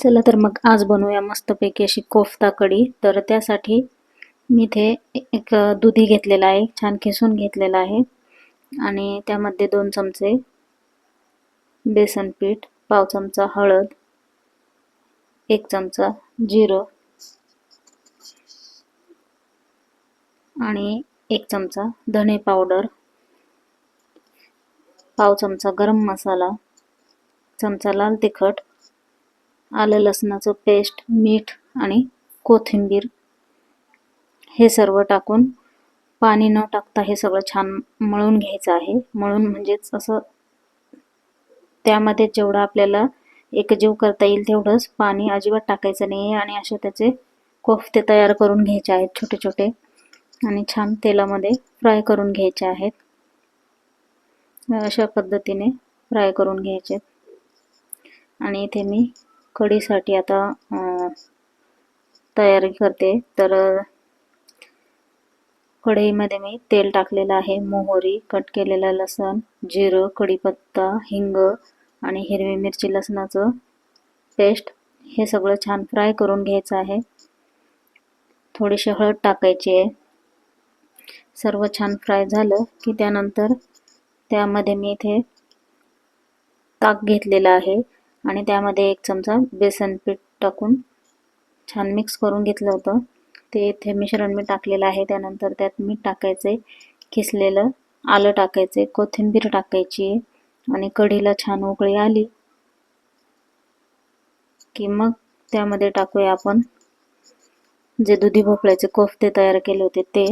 चला तर मग आज बनवूया मस्तपैकी अशी कोफ्ता कढी. तर त्यासाठी मी इथे एक दुधी घेतलेला आहे छान खेसून घेतलेला आहे. आणि त्यामध्ये दोन चमचे बेसन पीठ पाव चमचा हळद एक चमचा जिरं आणि एक चमचा धणे पावडर पाव चमचा गरम मसाला चमचा लाल तिखट आलं लसणाचं पेस्ट मीठ आणि कोथिंबीर. हे सर्व टाकून पाणी न टाकता हे सगळं छान मळून घ्यायचं आहे. मळून म्हणजेच असं त्यामध्ये जेवढं आपल्याला एकजीव करता येईल तेवढंच पाणी अजिबात टाकायचं नाही आहे आणि असे त्याचे कोफ्ते तयार करून घ्यायचे आहेत छोटे छोटे आणि छान तेलामध्ये फ्राय करून घ्यायचे आहेत. अशा पद्धतीने फ्राय करून घ्यायचे. आणि इथे मी कढीसाठी आता तयारी करते. तर कढईमध्ये मी तेल टाकलेलं आहे मोहरी कट केलेला लसण जिरं कढीपत्ता हिंग आणि हिरवी मिरची लसणाचं पेस्ट हे सगळं छान फ्राय करून घ्यायचं आहे. थोडीशी हळद टाकायची आहे. सर्व छान फ्राय झालं की त्यानंतर त्यामध्ये मी इथे ताक घेतलेलं आहे. आणि त्यामध्ये एक चमचा बेसन पीठ टाकून छान मिक्स करून घेतलं होतं. ते इथे मिश्रण मी टाकलेलं आहे. त्यानंतर त्यात मीठ टाकायचे किसलेलं आलं टाकायचे कोथिंबीर टाकायची आणि कढीला छान उकळी आली की मग त्यामध्ये टाकूया आपण जे दुधी भोपळ्याचे कोफ्ते तयार केले होते ते.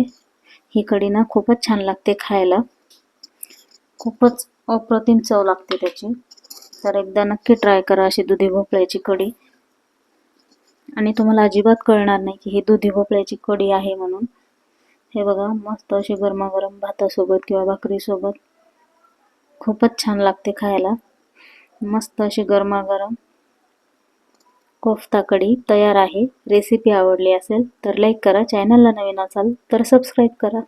ही कढी ना खूपच छान लागते खायला. खूपच अप्रतिम चव लागते त्याची. तर एकदा नक्की ट्राय करा अशी दुधी भोपळ्याची कढी. आणि तुम्हाला अजिबात कळणार नाही की ही दुधी भोपळ्याची कढी आहे म्हणून. हे बघा मस्त अशी गरमागरम भातासोबत किंवा भाकरीसोबत. खूपच छान लागते खायला. मस्त अशी गरमागरम कोफ्ता कढी तयार आहे. रेसिपी आवडली असेल तर लाईक करा. चॅनलला नवीन असाल तर सबस्क्राईब करा.